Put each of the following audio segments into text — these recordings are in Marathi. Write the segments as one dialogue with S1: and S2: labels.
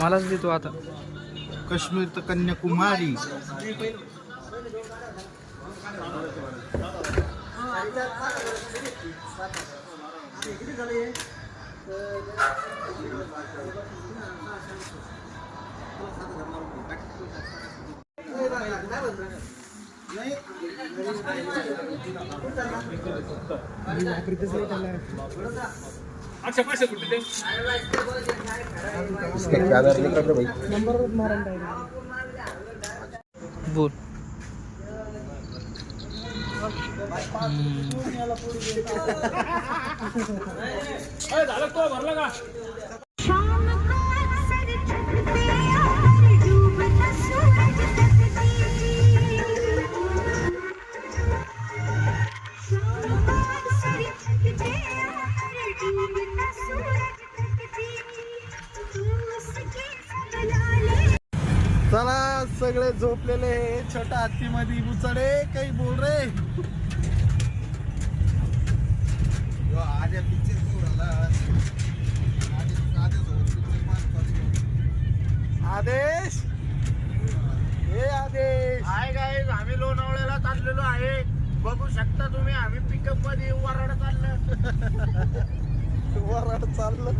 S1: मलाच देतो आता.
S2: काश्मीर तर कन्याकुमारी.
S3: किती झाले अच्छा पैसे कुछ दे इसके क्या दर निकल रहा भाई नंबर मारन बोल।
S2: चला सगळे झोपलेले छोटा हत्तीमध्ये बुचडे काही बोल रे आदेश हे आदेश
S4: हाय गाईज आम्ही लोणावळ्याला चाललेलो आहे बघू शकता तुम्ही आम्ही पिकअपमध्ये वराड चाललं
S2: वराड चाललं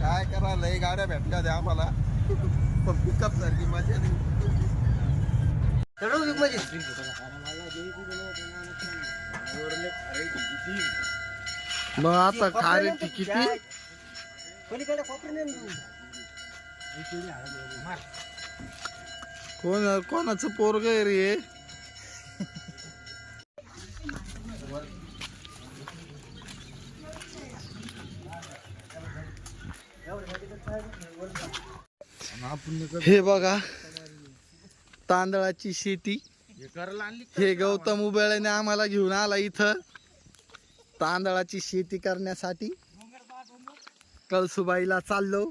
S2: काय करा लय गाड्या भेटल्या द्या आम्हाला पण पिकअप सारखी मजा नाही मग आता खारे किती? कोण कोणाचं पोरग आहे रे? हे? हे बघा तांदळाची शेती. हे गौतम उबेळ्याने आम्हाला घेऊन आला इथं. तांदळाची शेती करण्यासाठी कळसुबाईला चाललो.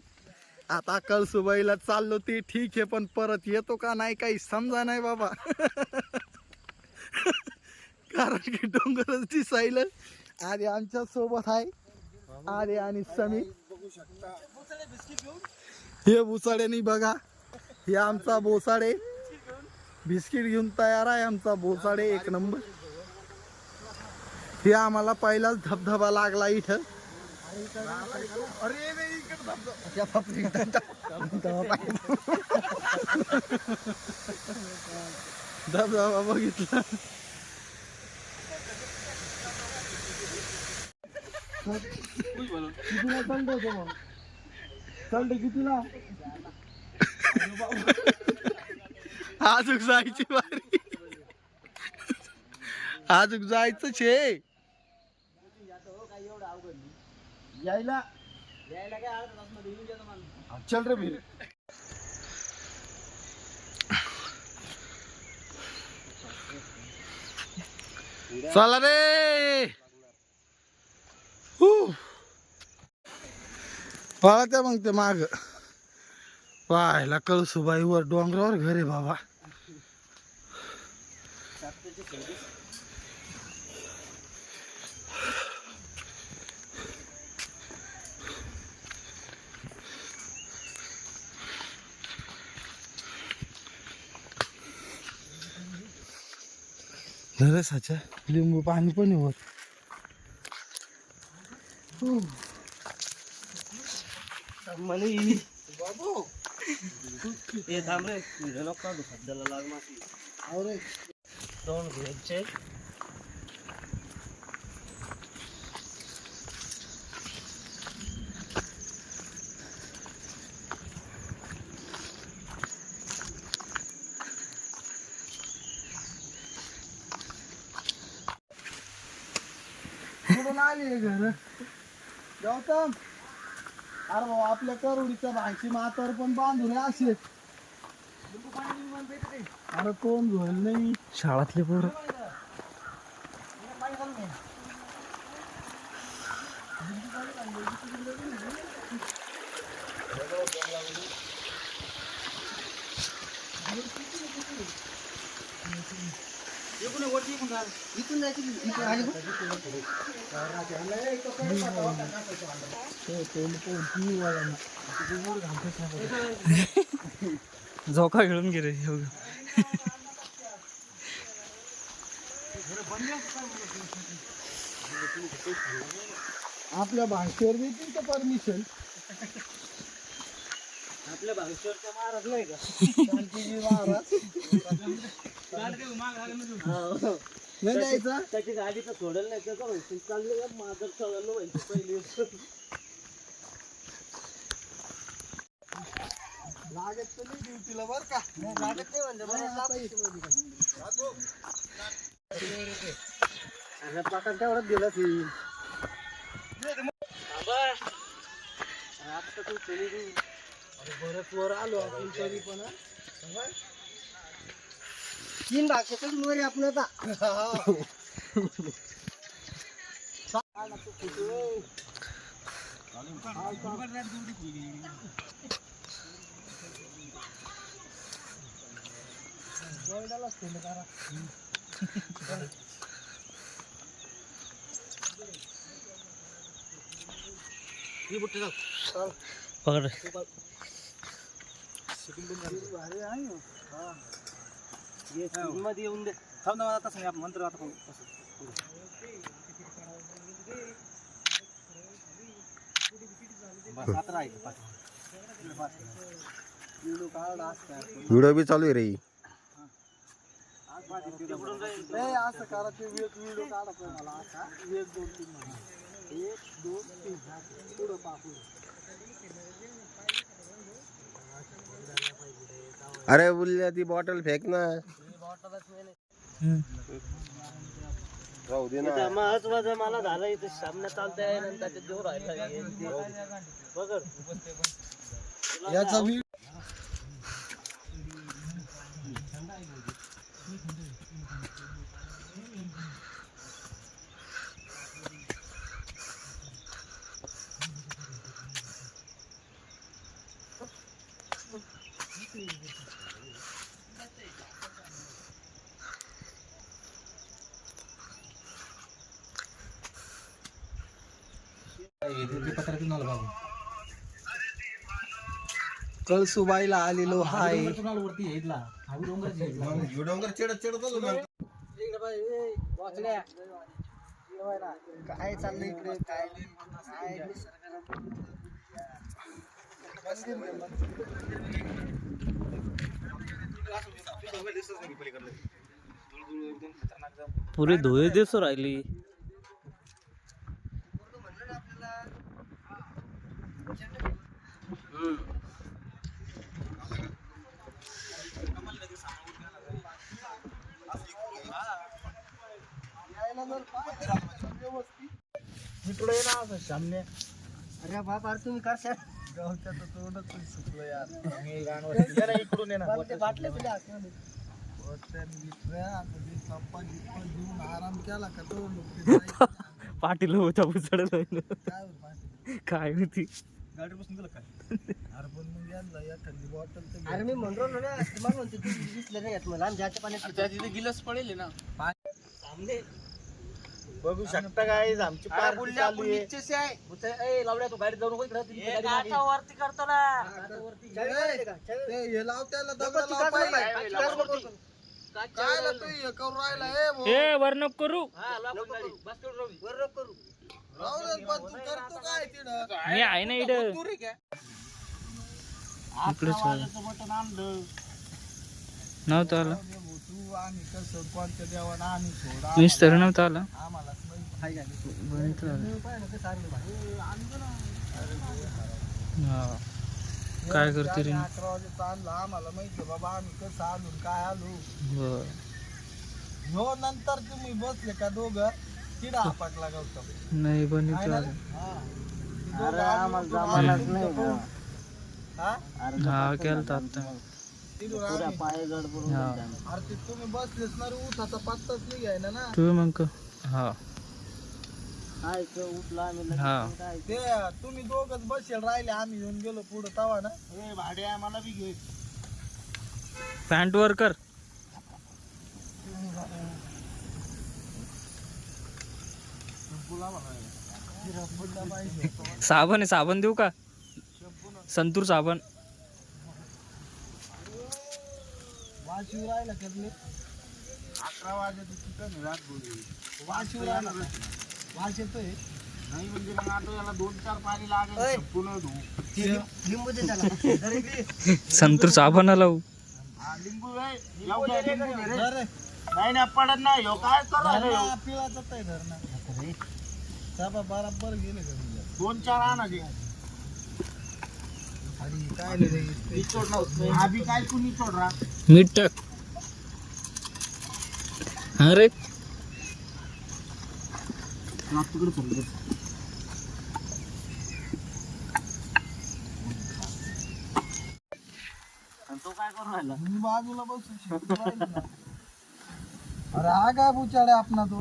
S2: आता कळसुबाईला चाललो ते ठीक आहे पण परत येतो का नाही काही समजा नाही बाबा. कारण की डोंगरच दिसायलं. आधी आमच्यासोबत आहे. आर्य आणि समीर. हे भुसाड्यानी बघा. हे आमचा बोसाडे बिस्किट घेऊन तयार आहे आमचा बोसाडे एक नंबर. हे आम्हाला पहिलाच धबधबा लागला इथं. धबधबा बघितला. कितीला आजूक जायची बारी. आजूक जायचंच आहे मग थंड कितीला अजून जायची बारी अजून जायचंच आहे यायला चल रे मी. चला रे. पळा त्या मग ते माग. पाहायला कळसुबाईवर डोंगरावर घर आहे बाबा. नरसाच्या लिंबू पाणी पण आहे होत.
S4: हे थांब रे व्हिडिओ नको काढू सध्याला लाग माती. दोन घ्यायचे.
S2: गौतम. अरे भाऊ आपल्या करोडीच्या भांशी मातावर पण बांधून असे. अरे कोण झोल नाही.
S1: शाळातले पोरं.
S3: झोका खेळून गेले
S2: आपल्या भाषेवर देतील का परमिशन
S3: आपल्या भागेश्वरचा महाराज नाही का?
S2: नाही जायचं
S3: त्याची गाडी तर सोडल नाही त्याचं म्हणशील चालले का माझं चाललं माहिती पहिले
S2: लागत तर नाही ड्युटीला बर का
S3: लागत नाही म्हणजे अरे पाटात तेवढंच दिलं ती आता तू चली तू
S2: बरंच वर आलो आपण तरी पण
S3: तीन भाषेतच वर आपण पकड.
S5: व्हिडिओ बी चालू आहे रे
S2: असं करा एक व्हिडिओ काढा मला असा एक दोन तीन एक दोन तीन पुढं पाहू
S5: अरे बोलल्या ती बॉटल फेक ना राहू दे ना.
S3: महत्वाचं मला झालं इथे सामने चालतंय नंतर ते देऊ राहिला. बघ.
S2: याचा व्हिडिओ कळसुबाईला आलेलो हाय काय चाललंय इकडे काय काय
S3: धुळे दिसू राहिली
S2: इकडे ना असं सामने.
S3: अरे बाबा तुम्ही करशा
S2: गवत्याचं तोंडच सुटलं यार. मी गाणं ये इकडून ये ना.
S3: बाटले
S2: घेऊन आराम केला का तो
S3: पाटील होता पुचड
S2: काय होत पाहते?
S3: काय होती?
S2: गाडी बसून गेलं काय? अरे पण मग यांना एखादी बॉटल तर
S3: अरे मी म्हणलो ना तुम्हाला म्हणते तू दिसलं नाही यात मला ज्याच्या पाण्यात तिथे गिलस पडेल ना. सामने
S2: बघू शकता काय आमची चालू आहे.
S3: ए लावड्या तू गाडी जाऊ नको इकडे वरती करतो ना.
S2: ते हे लाव त्याला दगड लाव पाहिजे. काय ला तू हे करून राहिला ए भाऊ?
S3: ए वर्ण करू.
S2: राहू दे. पण तू करतो काय तिथं?
S3: मी आहे ना इकडे
S2: तू रे काय
S3: नव्हतं आला.
S2: तू आम्ही कसं कोणत्या देवानं आम्ही सोडा
S3: मिस्तर नव्हतं आला
S2: आम्हालाच माहिती.
S3: बघितलं हा. काय करते रे
S2: त्याने अकरा वाजेचं आणलं आम्हाला माहिती आहे बाबा आम्ही कसं आलो आणि काय आलो
S3: बर
S2: हो नंतर तुम्ही बसले का दोघं तिडा आपटला गौतम
S3: नाही बनितलं
S2: हा.
S3: आलं
S2: ती दोघं आम्ही होतो हा?
S3: हा केलं आता
S2: तिथून आम्ही-
S3: हा
S2: अरे ते तुम्ही बसलेच ना रे उठाचा पत्ताच नाही ना
S3: तू मग हा. खायचं उठला आम्ही
S1: हा.
S2: ते तुम्ही दोघच बसेल राहिले आम्ही येऊन गेलो पुढे तवा ना.
S6: ए, भाड्या मला बी घे.
S1: पॅन्ट वर कर. साबण आहे साबण देऊ का? संतूर साबण.
S2: वाशिव राहिला
S6: अकरा वाजे तिथं रात बोलली
S2: वाशिव राहिला वाश येतोय?
S6: नाही म्हणजे मग आता याला दोन चार पाणी लागेल पुन्हा धुवू
S3: लिंबू दे त्याला.
S1: संतूर साबण लावू.
S6: हा, लिंबू लावू नाही नाही पडत नाही. ह्यो काय ह्यो?
S2: पिळाचा आहे धरणा. चापा बराबर गेले
S6: दोन चार आणा
S2: काय रा
S1: मीठ टाक. हा रे.
S2: मी बाजूला. अरे हा काय बुचाडे आपला तो.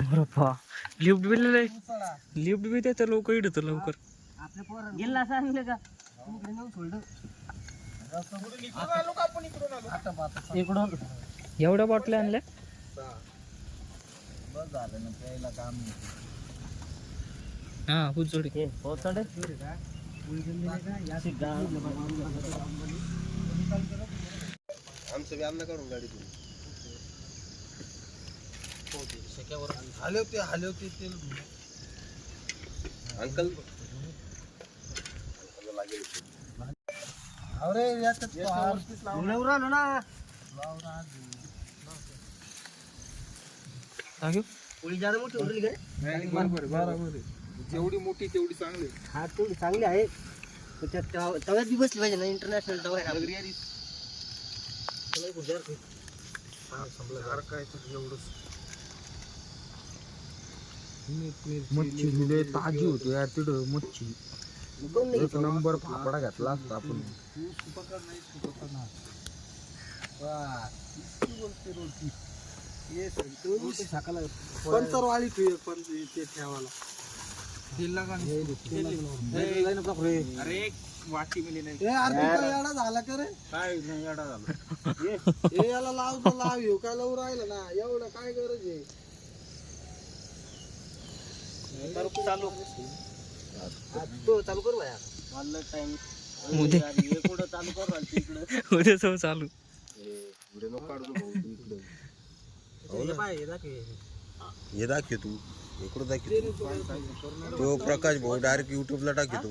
S1: अरे पा. लिफ्ट बिल
S2: बुचाडा
S1: लिफ्ट बी देतं लोक इडत लवकर.
S3: आपल्या पोरांना गेला सांगलं का? इकडे नेऊन सोडलं
S2: आता पाहता
S3: इकडून
S1: एवढ्या बाटल्या आणल्या?
S2: बस झालं ना प्यायला काम नाही.
S1: हा हुजोडी
S3: हे पोचडे
S5: आमचं व्यान काढून गाडीतून.
S2: हलवते हलवते तेल
S5: अंकल
S2: अरे याच्यात फार
S3: उन्हावर आलो ना.
S1: टाक्यो
S3: पोळी जाणं मोठी उरली काय?
S2: जेवढी मोठी तेवढी चांगली.
S3: हा तेवढी चांगली आहे. पण तवा- तव्यात बी बसली पाहिजे ना इंटरनॅशनल तवा आहे आपली. त्याला एक हुशार आहे.
S5: मच्छी दिले ताजी होती यार तिथं मच्छी. एक नंबर फापडा घातला असता आपण.
S2: पंचरवाळी पण ते ठेवायला.
S6: अरे वाटी मिली नाही.
S2: येडा झाला का रे?
S6: काय नाही येडा झाला.
S2: ए याला लाव तर लाव येऊ काय लावू राहिलं ना? एवढं काय गरज आहे?
S3: चालू. तो चालू करू भाया मला टाइम
S1: उद्या
S3: कुठं चालू करू राहिलं इकडं
S1: उद्या सव चालू
S5: व्हिडिओ नको काढू भाऊ तू इकडं.
S3: हे पाय, हे दाखव हे.
S5: हे दाखव तू इकडं दाखव तो प्रकाश भाऊ डायरेक्ट युट्यूबला टाकतो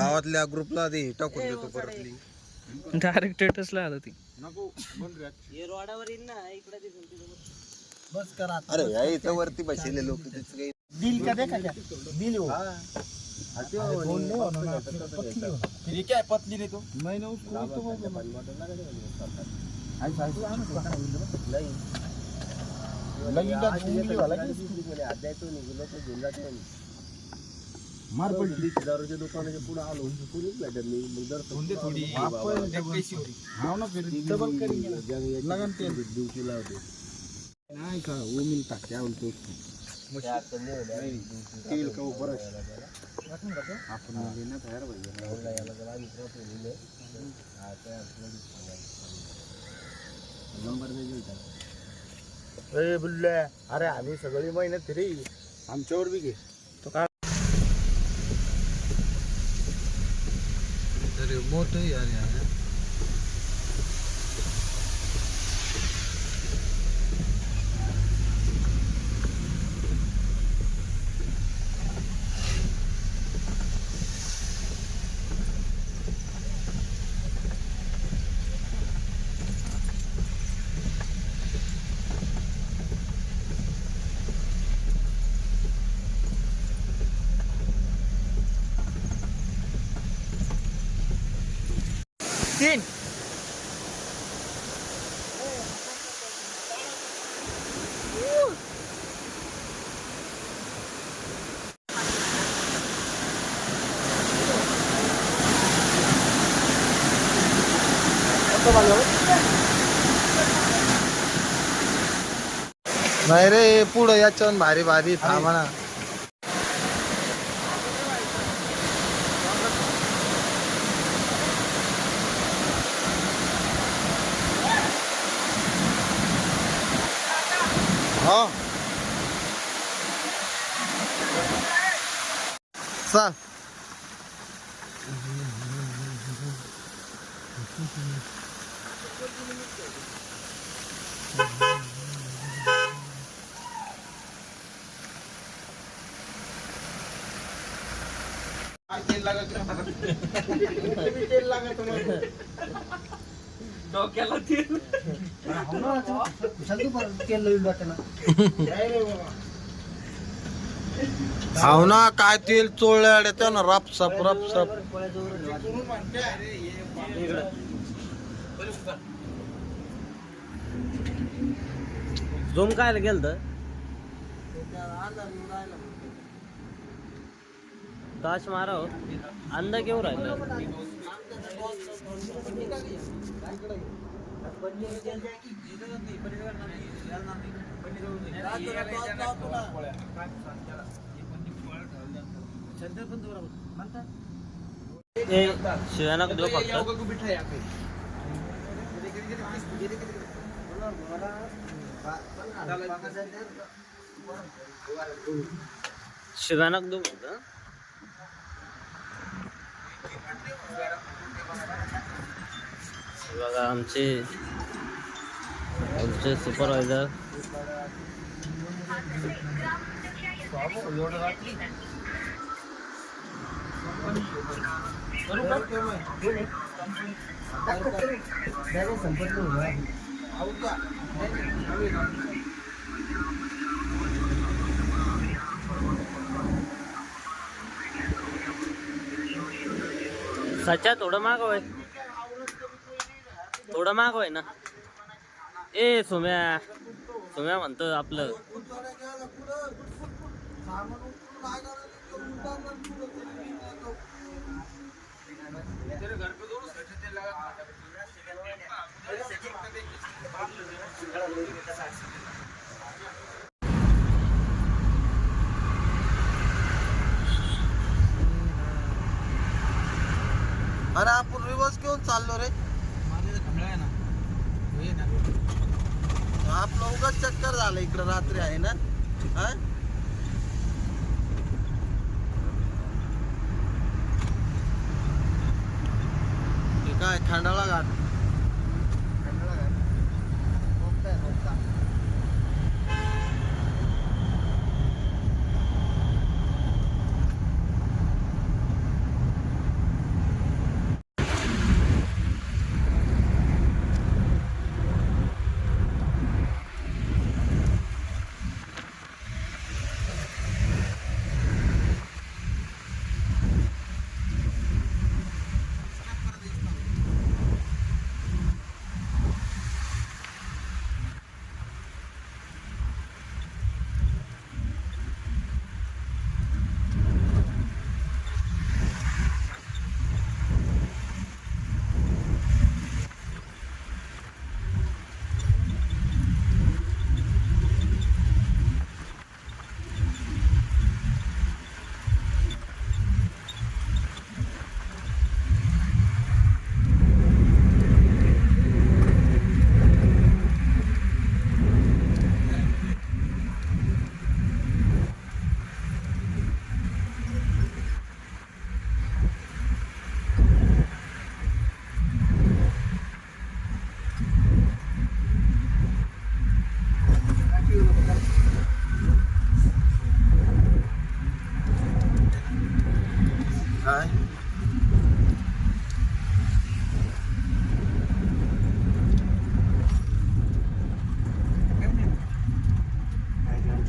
S5: गावातल्या ग्रुपला ते टाकून देतो परत link.
S1: डायरेक्ट स्टेटसला आता ती
S6: नको बंद.
S3: हे रोडावर ना इकडे बस.
S2: करा
S5: अरे या इथं वरती बसलेले लोक काही
S3: दिल का देखा क्या? दिल हो।
S2: आपली पतली. नाही उसको ना.
S5: मार पडली दारूच्या दुकानाच्या पुढे आलो कोणीच भेटत नाही मग जर
S2: हाव ना फिर डबल करेंगे ना. लगन तेल।
S5: ड्युटी लावते नाही का ओमिल टाक काय म्हणतो तेल का? ऊपर आपण ना तयार
S6: ए बुल्ल्या अरे आम्ही सगळी मेहनत रे आमच्यावर बी घे.
S2: अरे मोठं यार यार नाही रे पुढं याच्यावर भारी भारी थांबा ना हो चल
S3: कुशाल तू परत केलं लावून वाटेना.
S2: हाव ना काय तेल चोळल्या त्या ना रापसाप रापसाप
S3: पोळ्याजवळ वाट.
S4: झूम काय गेलं तर ताश मारा हो अंदा केव्हा राहिलं ए शिवाना देऊ फक्त। शिवानाक देऊ फक्त बघा आमचे आमचे सुपरवायझर
S3: सचा आहे.
S4: थोडं माग थोडं माग होय ना. ए सोम्या. सोम्या म्हणतो आपलं.
S2: अरे आपण रिवर्स घेऊन चाललो रे. आपलं उगाच चक्कर झालं इकडं रात्री आहे ना? हा? काय खंडाळा घाट?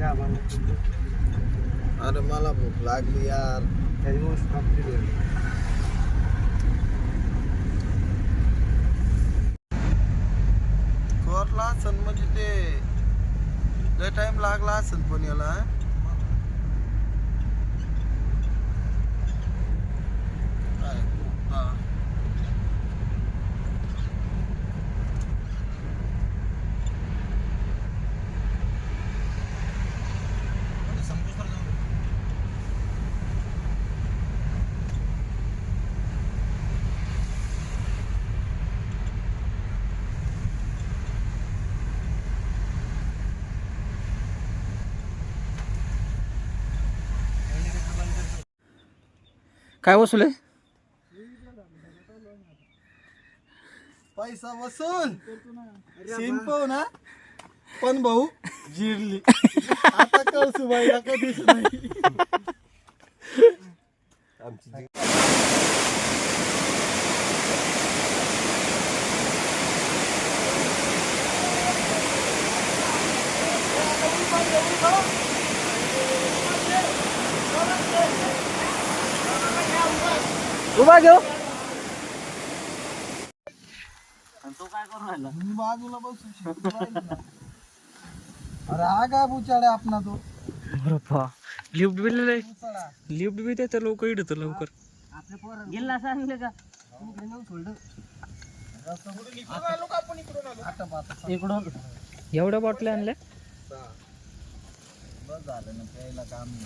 S3: चहा बनव.
S2: अरे मला भूक लागली यार
S3: त्याच्यामुळे.
S2: करला असन म्हणजे ते लय टाइम लागला असेल पण याला काय
S1: वसूल आहे?
S2: पैसा वसूल. सिंपव ना? पण भाऊ जिरली. आता कळसुबाईला कधीच नाही.
S3: उभा घेऊ.
S2: मी बाजूला बसू शकतो अरे हा काय बुचाडे आपला तो?
S1: लिफ्ट लिफ्ट बी देतं लवकर इडतं लवकर.
S3: आपल्या पोरं गेला सांगले का? इकडे नेऊन सोडलं इकडून.
S1: एवढ्या बॉटल्या आणल्या?
S2: बस झालं ना प्यायला काम नाही.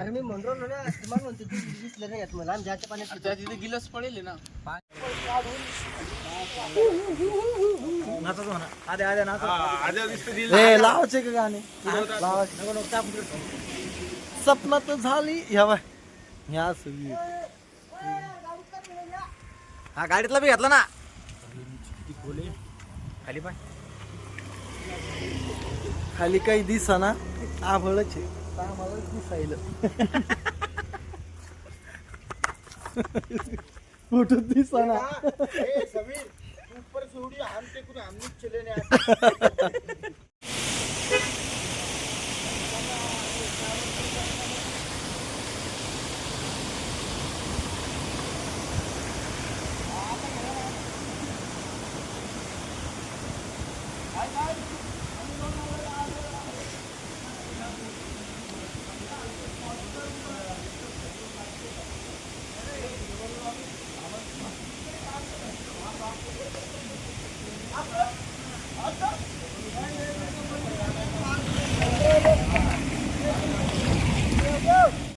S3: अरे मी म्हणलो ना तुम्हाला म्हणते तू दिसलं नाही येत मला आम्ही ज्याच्या पाण्यात पितो.
S1: गिलास पडेल ना.
S2: ए लावायचे का गाणे? लावायचे. सपना तर झाली ह्या बाय. ह्या सगळी
S6: हा गाडीतला बी घेतला ना. खाली पाय.
S2: खाली काही दिसा ना आभळच आहे. फोटो दिसायला.
S6: समीर ऊपर से उड़ी हम ते कुछ हम चले नहीं